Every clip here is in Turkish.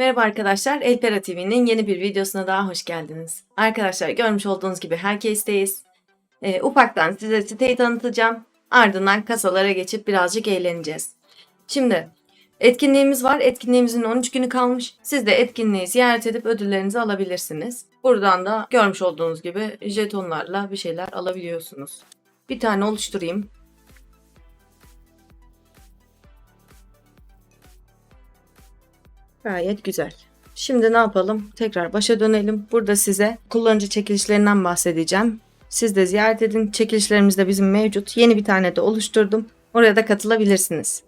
Merhaba arkadaşlar, Elpera TV'nin yeni bir videosuna daha hoş geldiniz. Arkadaşlar görmüş olduğunuz gibi herkesteyiz. Ee, ufaktan size siteyi tanıtacağım. Ardından kasalara geçip birazcık eğleneceğiz. Şimdi etkinliğimiz var. Etkinliğimizin 13 günü kalmış. Siz de etkinliği ziyaret edip ödüllerinizi alabilirsiniz. Buradan da görmüş olduğunuz gibi jetonlarla bir şeyler alabiliyorsunuz. Bir tane oluşturayım. Gayet güzel. Şimdi ne yapalım? Tekrar başa dönelim. Burada size kullanıcı çekilişlerinden bahsedeceğim. Siz de ziyaret edin. Çekilişlerimiz de bizim mevcut. Yeni bir tane de oluşturdum. Oraya da katılabilirsiniz.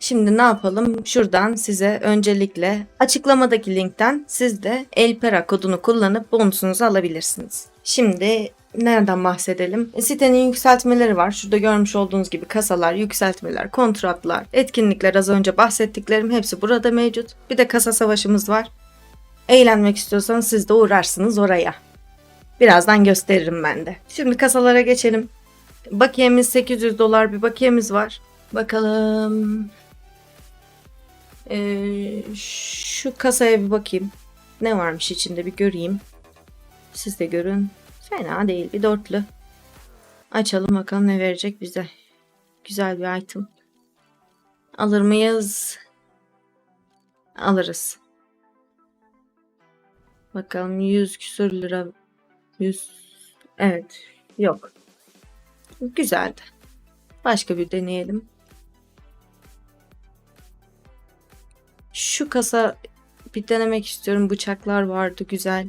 Şimdi ne yapalım? Şuradan size öncelikle açıklamadaki linkten siz de Elpera kodunu kullanıp bonusunuzu alabilirsiniz. Şimdi nereden bahsedelim? E, sitenin yükseltmeleri var. Şurada görmüş olduğunuz gibi kasalar, yükseltmeler, kontratlar, etkinlikler az önce bahsettiklerim hepsi burada mevcut. Bir de kasa savaşımız var. Eğlenmek istiyorsanız siz de uğrarsınız oraya. Birazdan gösteririm ben de. Şimdi kasalara geçelim. Bakiyemiz 800 dolar bir bakiyemiz var. Bakalım. Ee, şu kasaya bir bakayım. Ne varmış içinde bir göreyim. Siz de görün. Fena değil bir dörtlü. Açalım bakalım ne verecek bize. Güzel bir item. Alır mıyız? Alırız. Bakalım 100 küsur lira. 100. Evet. Yok. Güzeldi. Başka bir deneyelim. Şu kasa bir denemek istiyorum. Bıçaklar vardı güzel.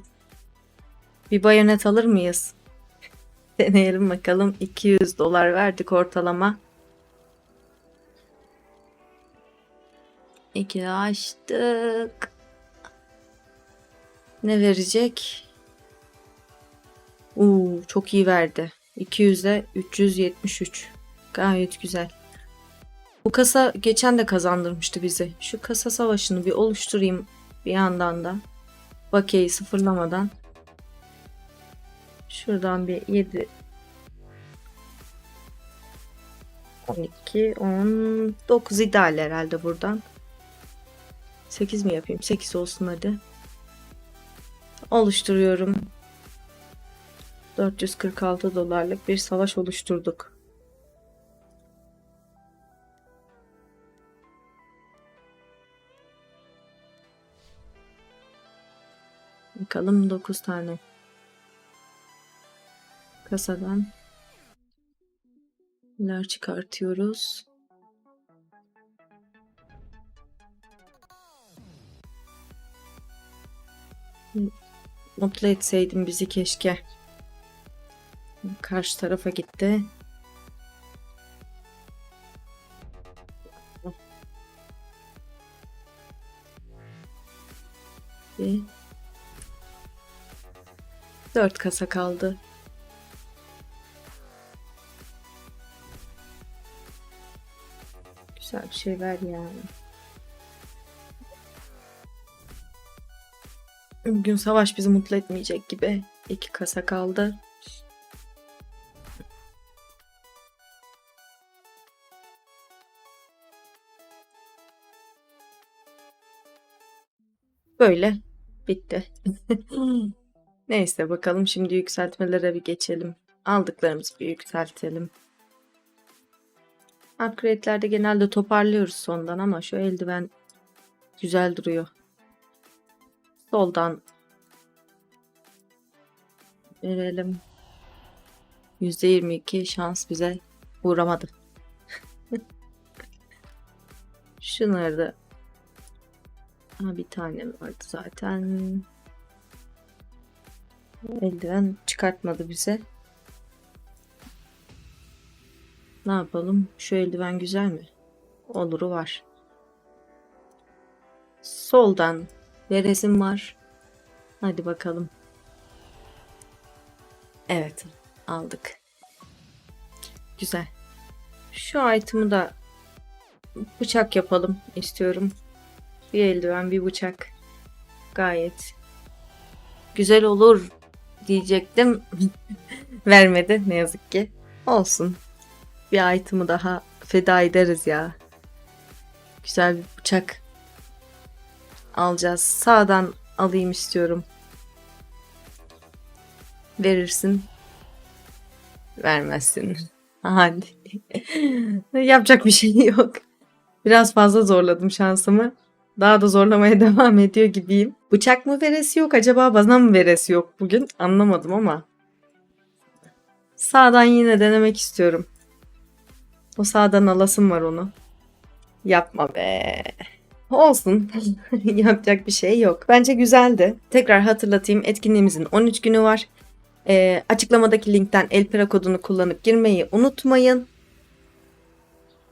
Bir bayonet alır mıyız? Deneyelim bakalım. 200 dolar verdik ortalama. İki açtık. Ne verecek? Uuu çok iyi verdi. 200'e 373. Gayet güzel. Bu kasa geçen de kazandırmıştı bizi. Şu kasa savaşını bir oluşturayım bir yandan da. Bakiyeyi sıfırlamadan. Şuradan bir 7 12 10 9 ideal herhalde buradan. 8 mi yapayım? 8 olsun hadi. Oluşturuyorum. 446 dolarlık bir savaş oluşturduk. Bakalım 9 tane kasadan neler çıkartıyoruz. Mutlu etseydim bizi keşke. Karşı tarafa gitti. Dört kasa kaldı. Güzel bir şey ver yani. Bugün savaş bizi mutlu etmeyecek gibi. İki kasa kaldı. Böyle bitti. Neyse bakalım şimdi yükseltmelere bir geçelim. Aldıklarımızı bir yükseltelim. Upgrade'lerde genelde toparlıyoruz sondan ama şu eldiven güzel duruyor. Soldan verelim. %22 şans bize uğramadı. Şunları da ha, bir tane vardı zaten. Eldiven çıkartmadı bize. Ne yapalım? Şu eldiven güzel mi? Oluru var. Soldan veresim var. Hadi bakalım. Evet. Aldık. Güzel. Şu item'ı da bıçak yapalım istiyorum. Bir eldiven, bir bıçak. Gayet güzel olur diyecektim. Vermedi ne yazık ki. Olsun bir item'ı daha feda ederiz ya. Güzel bir bıçak alacağız? Sağdan alayım istiyorum. Verirsin. Vermezsin. Hadi. Yapacak bir şey yok. Biraz fazla zorladım şansımı. Daha da zorlamaya devam ediyor gibiyim. Bıçak mı veresi yok acaba bana mı veresi yok bugün? Anlamadım ama. Sağdan yine denemek istiyorum. O sağdan alasım var onu. Yapma be. Olsun. Yapacak bir şey yok. Bence güzeldi. Tekrar hatırlatayım. Etkinliğimizin 13 günü var. Ee, açıklamadaki linkten Elpera kodunu kullanıp girmeyi unutmayın.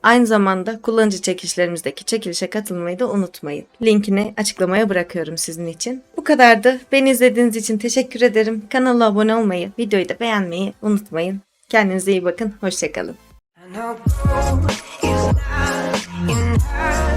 Aynı zamanda kullanıcı çekilişlerimizdeki çekilişe katılmayı da unutmayın. Linkini açıklamaya bırakıyorum sizin için. Bu kadardı. Beni izlediğiniz için teşekkür ederim. Kanala abone olmayı, videoyu da beğenmeyi unutmayın. Kendinize iyi bakın. Hoşçakalın. No, is not enough.